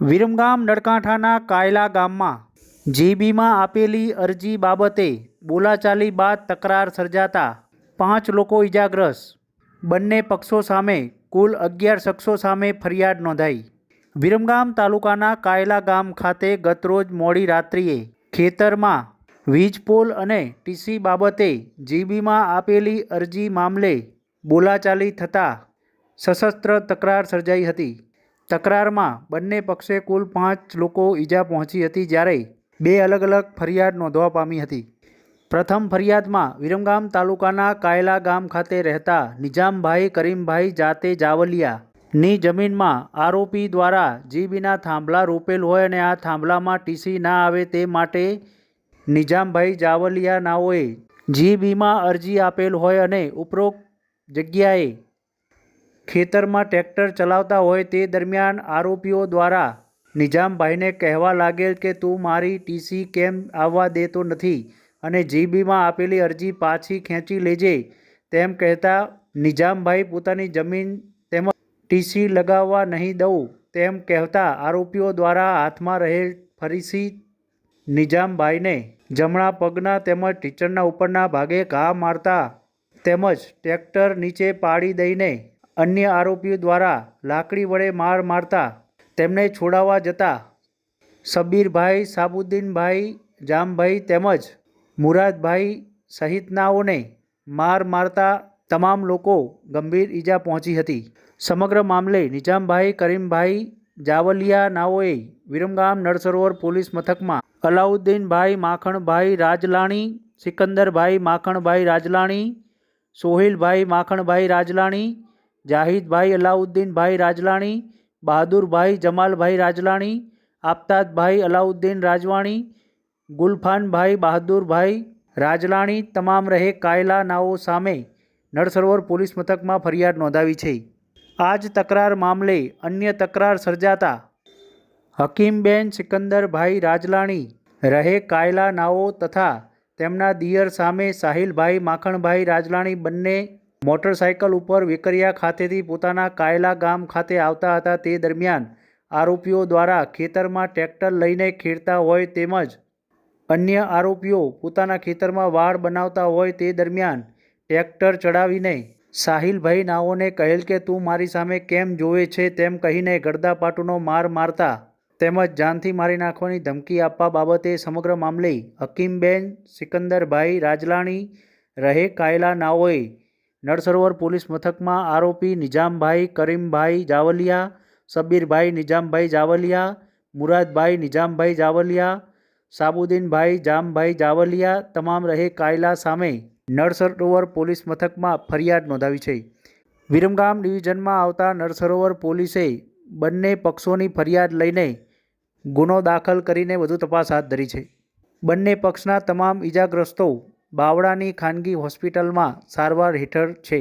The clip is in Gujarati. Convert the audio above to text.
વિરમગામ નળકાંઠાના કાયલા ગામમાં જીબીમાં આપેલી અરજી બાબતે બોલાચાલી બાદ તકરાર સર્જાતા પાંચ લોકો ઇજાગ્રસ્ત બંને પક્ષો સામે કુલ અગિયાર શખ્સો સામે ફરિયાદ નોંધાઈ. વિરમગામ તાલુકાના કાયલા ગામ ખાતે ગતરોજ મોડી રાત્રિએ ખેતરમાં વીજપોલ અને ટીસી બાબતે જીબીમાં આપેલી અરજી મામલે બોલાચાલી થતાં સશસ્ત્ર તકરાર સર્જાઈ હતી. તકરારમાં બંને પક્ષે કુલ પાંચ લોકો ઈજા પહોંચી હતી જ્યારે બે અલગ અલગ ફરિયાદ નોંધવા પામી હતી. પ્રથમ ફરિયાદમાં વિરમગામ તાલુકાના કાયલા ગામ ખાતે રહેતા નિજામભાઈ કરીમભાઈ જાતે જાવલિયાની જમીનમાં આરોપી દ્વારા જીબીના થાંભલા રોપેલ હોય અને આ થાંભલામાં ટીસી ના આવે તે માટે નિજામભાઈ જાવલિયા નાઓએ જીબીમાં અરજી આપેલ હોય અને ઉપરોક્ત જગ્યાએ ખેતરમાં ટ્રેક્ટર ચલાવતા હોય તે દરમિયાન આરોપીઓ દ્વારા નિજામભાઈને કહેવા લાગેલ કે તું મારી ટીસી કેમ આવવા દેતો નથી અને જીબીમાં આપેલી અરજી પાછી ખેંચી લેજે, તેમ કહેતા નિજામભાઈ પોતાની જમીન તેમજ ટીસી લગાવવા નહીં દઉં, તેમ કહેતા આરોપીઓ દ્વારા હાથમાં રહેલ ફરીસી નિજામભાઈને જમણા પગના તેમજ ટીચરના ઉપરના ભાગે ઘા મારતા તેમજ ટ્રેક્ટર નીચે પાડી દઈને અન્ય આરોપીઓ દ્વારા લાકડી વડે માર મારતા તેમને છોડાવવા જતા શબ્બીરભાઈ સાબુદ્દીનભાઈ, જામભાઈ તેમજ મુરાદભાઈ સહિતનાઓને માર મારતા તમામ લોકો ગંભીર ઈજા પહોંચી હતી. સમગ્ર મામલે નિજામભાઈ કરીમભાઈ જાવલિયા નાઓએ વિરમગામ નળસરોવર પોલીસ મથકમાં અલાઉદ્દીનભાઈ માખણભાઈ રાજલાણી, સિકંદરભાઈ માખણભાઈ રાજલાણી, સોહિલભાઈ માખણભાઈ રાજલાણી જાહિદભાઈ અલાઉદ્દીનભાઈ રાજલાણી, બહાદુરભાઈ જમાલભાઈ રાજલાણી આફતાબભાઈ અલાઉદ્દીન રાજવાણી, ગુલફાનભાઈ બહાદુરભાઈ રાજલાણી તમામ રહે કાયલા નાઓ સામે, નળસરોવર પોલીસ મથકમાં ફરિયાદ નોંધાવી છે. આ જ તકરાર મામલે અન્ય તકરાર સર્જાતા હકીમબેન સિકંદરભાઈ રાજલાણી રહે કાયલા નાઓ તથા તેમના દિયર સામે સાહિલભાઈ માખણભાઈ રાજલાણી બંને મોટરસાયકલ ઉપર વેકરિયા ખાતેથી પોતાના કાયલા ગામ ખાતે આવતા હતા તે દરમિયાન આરોપીઓ દ્વારા ખેતરમાં ટ્રેક્ટર લઈને ખેડતા હોય તેમજ અન્ય આરોપીઓ પોતાના ખેતરમાં વાડ બનાવતા હોય તે દરમિયાન ટ્રેક્ટર ચડાવીને, સાહિલભાઈ નાઓને કહેલ કે તું મારી સામે કેમ જોવે છે? તેમ કહીને ગડદાપાટુનો માર મારતા તેમજ જાનથી મારી નાખવાની ધમકી આપવા બાબતે સમગ્ર મામલે હકીમબેન સિકંદરભાઈ રાજલાણી, રહે કાયલા નાઓએ નળસરોવર પોલીસ મથકમાં આરોપી નિજામભાઈ કરીમભાઈ જાવલિયા શબ્બીરભાઈ નિજામભાઈ જાવલિયા, મુરાદભાઈ નિજામભાઈ જાવલિયા, સાબુદ્દીનભાઈ જામભાઈ જાવલિયા તમામ રહે કાયલા સામે નળસરોવર પોલીસ મથકમાં ફરિયાદ નોંધાવી છે. વિરમગામ ડિવિઝનમાં આવતા નળસરોવર પોલીસે બંને પક્ષોની ફરિયાદ લઈને ગુનો દાખલ કરીને વધુ તપાસ હાથ ધરી છે. બંને પક્ષના તમામ ઈજાગ્રસ્તો બાવળાની ખાનગી હોસ્પિટલમાં સારવાર હેઠળ છે.